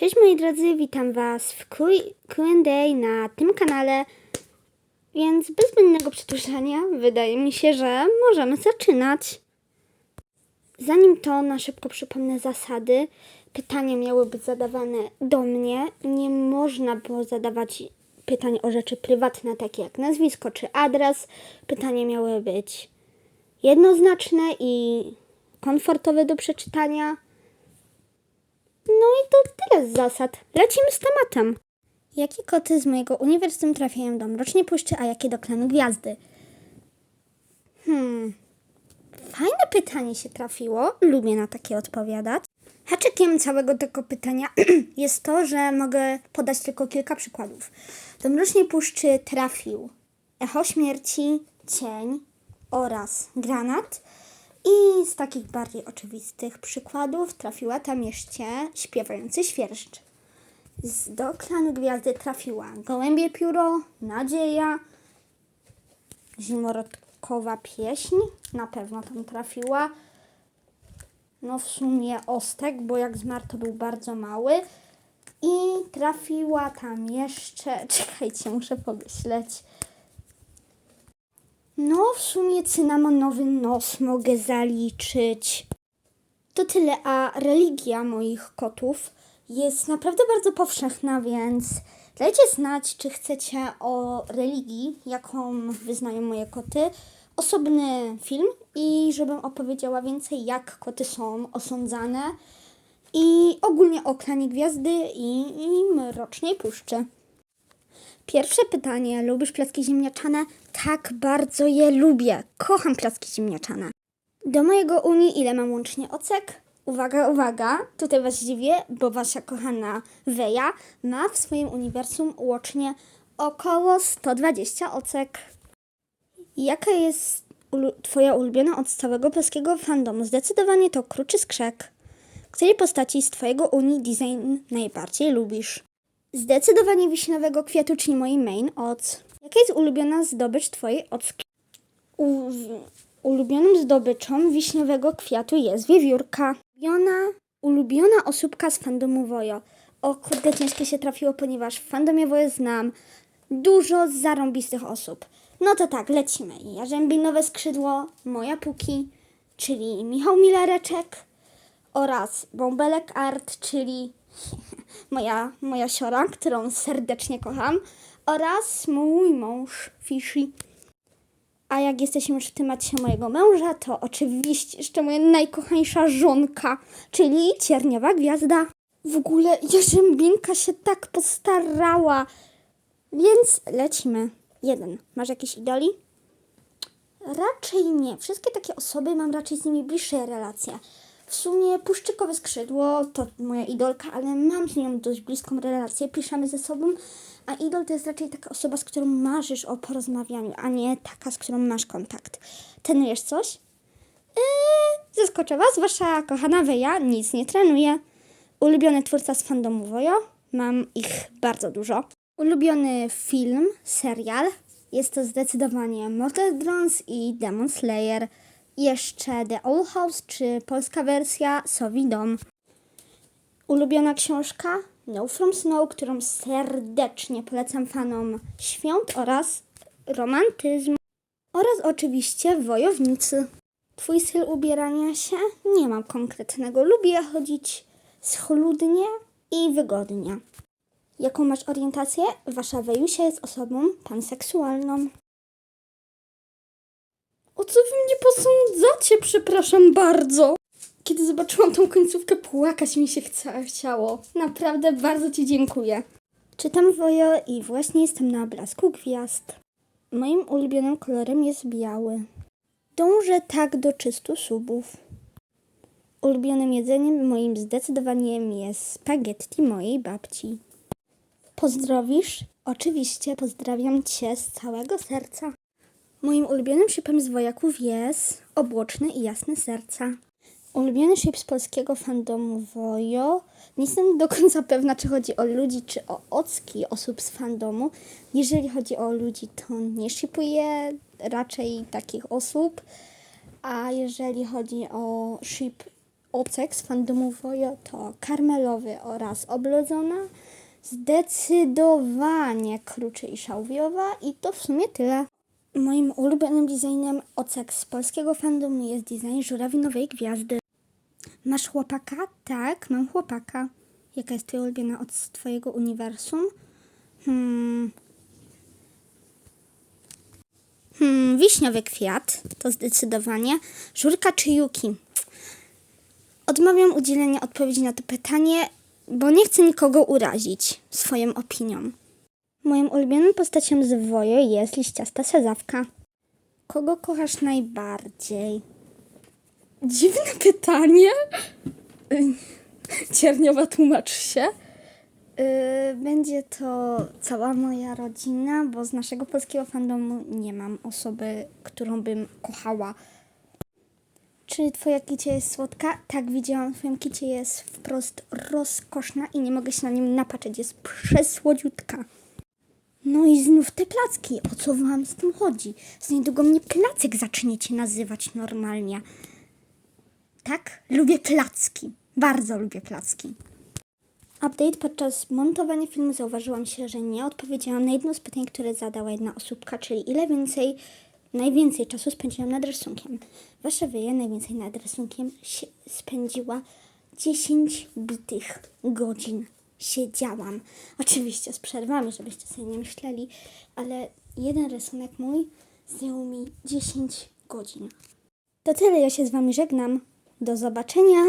Cześć moi drodzy, witam Was w Q&A na tym kanale. Więc bez zbędnego przedłużania, wydaje mi się, że możemy zaczynać. Zanim to, na szybko przypomnę zasady. Pytania miały być zadawane do mnie. Nie można było zadawać pytań o rzeczy prywatne, takie jak nazwisko czy adres. Pytania miały być jednoznaczne i komfortowe do przeczytania. No i to tyle z zasad. Lecimy z tematem. Jakie koty z mojego uniwersytetu trafiają do Mrocznej Puszczy, a jakie do klanu Gwiazdy? Hmm. Fajne pytanie się trafiło. Lubię na takie odpowiadać. Haczykiem całego tego pytania jest to, że mogę podać tylko kilka przykładów. Do Mrocznej Puszczy trafił Echo Śmierci, Cień oraz Granat. I z takich bardziej oczywistych przykładów trafiła tam jeszcze śpiewający świerszcz. Z, do klanu gwiazdy trafiła Gołębie Pióro, Nadzieja, Zimorodkowa Pieśń, na pewno tam trafiła. No w sumie Ostek, bo jak zmarł to był bardzo mały. I trafiła tam jeszcze, czekajcie, muszę pomyśleć. No, w sumie cynamonowy nos mogę zaliczyć. To tyle, a religia moich kotów jest naprawdę bardzo powszechna, więc dajcie znać, czy chcecie o religii, jaką wyznają moje koty, osobny film i żebym opowiedziała więcej, jak koty są osądzane i ogólnie o klanie gwiazdy i, i mrocznej puszczy. Pierwsze pytanie. Lubisz placki ziemniaczane? Tak, bardzo je lubię. Kocham placki ziemniaczane. Do mojego Unii ile mam łącznie ocek? Uwaga, uwaga, tutaj was dziwię, bo wasza kochana Weja ma w swoim uniwersum łącznie około 120 ocek. Jaka jest ulu- twoja ulubiona od całego polskiego fandomu? Zdecydowanie to Kruczy Skrzek. Której postaci z twojego Unii design najbardziej lubisz? Zdecydowanie wiśniowego kwiatu, czyli mojej main oc. Jaka jest ulubiona zdobycz twojej ocki? U, ulubioną zdobyczą wiśniowego kwiatu jest wiewiórka. Ulubiona, ulubiona osóbka z fandomu Wojo. O kurde, ciężko się trafiło, ponieważ w fandomie Wojo znam dużo zarąbistych osób. No to tak, lecimy. Jarzębinowe skrzydło, moja Puki, czyli Michał Milareczek oraz Bąbelek Art, czyli moja, moja siora, którą serdecznie kocham, oraz mój mąż Fishy. A jak jesteśmy już w temacie mojego męża, to oczywiście jeszcze moja najkochańsza żonka, czyli cierniowa gwiazda. W ogóle Jarzębinka się tak postarała. Więc lecimy. Jeden. Masz jakieś idoli? Raczej nie. Wszystkie takie osoby mam raczej z nimi bliższe relacje. W sumie Puszczykowe Skrzydło to moja idolka, ale mam z nią dość bliską relację, piszemy ze sobą, a idol to jest raczej taka osoba, z którą marzysz o porozmawianiu, a nie taka, z którą masz kontakt. Trenujesz coś? Yy, zaskoczę Was, Wasza kochana Weja nic nie trenuje. Ulubiony twórca z fandomu Wojo? Mam ich bardzo dużo. Ulubiony film, serial? Jest to zdecydowanie Mortal Drones i Demon Slayer. Jeszcze The Old House czy polska wersja Sowi Dom. Ulubiona książka No From Snow, którą serdecznie polecam fanom świąt oraz romantyzmu. Oraz oczywiście wojownicy. Twój styl ubierania się? Nie mam konkretnego. Lubię chodzić schludnie i wygodnie. Jaką masz orientację? Wasza Wejusia jest osobą panseksualną. O co wy mnie posądzacie, przepraszam bardzo. Kiedy zobaczyłam tą końcówkę, płakać mi się chciało. Naprawdę bardzo Ci dziękuję. Czytam Wojo i właśnie jestem na blasku gwiazd. Moim ulubionym kolorem jest biały. Dążę tak do 300 subów. Ulubionym jedzeniem moim zdecydowaniem jest spaghetti mojej babci. Pozdrowisz? Oczywiście pozdrawiam Cię z całego serca. Moim ulubionym shipem z wojaków jest obłoczne i jasne serca. Ulubiony ship z polskiego fandomu Wojo. Nie jestem do końca pewna, czy chodzi o ludzi, czy o ocki osób z fandomu. Jeżeli chodzi o ludzi, to nie shipuję raczej takich osób. A jeżeli chodzi o ship ocek z fandomu Wojo to karmelowy oraz oblodzona. Zdecydowanie kruczy i szałwiowa i to w sumie tyle. Moim ulubionym designem ocek z polskiego fandomu jest design żurawinowej gwiazdy. Masz chłopaka? Tak, mam chłopaka. Jaka jest twoja ulubiona od twojego uniwersum? Hmm. Hmm, wiśniowy kwiat, to zdecydowanie. Żurka czy Yuki? Odmawiam udzielenia odpowiedzi na to pytanie, bo nie chcę nikogo urazić swoją opinią. Moją ulubioną postacią z Wojo jest liściasta sadzawka. Kogo kochasz najbardziej? Dziwne pytanie. Cierniowa, tłumacz się. Y, Będzie to cała moja rodzina, bo z naszego polskiego fandomu nie mam osoby, którą bym kochała. Czy twoja kicia jest słodka? Tak, widziałam. Twoja kicia jest wprost rozkoszna i nie mogę się na nim napatrzeć. Jest przesłodziutka. No i znów te placki. O co wam z tym chodzi? Z niedługo mnie placek zaczniecie nazywać normalnie. Tak? Lubię placki. Bardzo lubię placki. Update. Podczas montowania filmu zauważyłam się, że nie odpowiedziałam na jedno z pytań, które zadała jedna osóbka, czyli ile więcej, najwięcej czasu spędziłam nad rysunkiem. Wasza wyja najwięcej nad rysunkiem spędziła 10 bitych godzin. Siedziałam. Oczywiście z przerwami, żebyście sobie nie myśleli, ale jeden rysunek mój zajął mi 10 godzin. To tyle, ja się z wami żegnam. Do zobaczenia.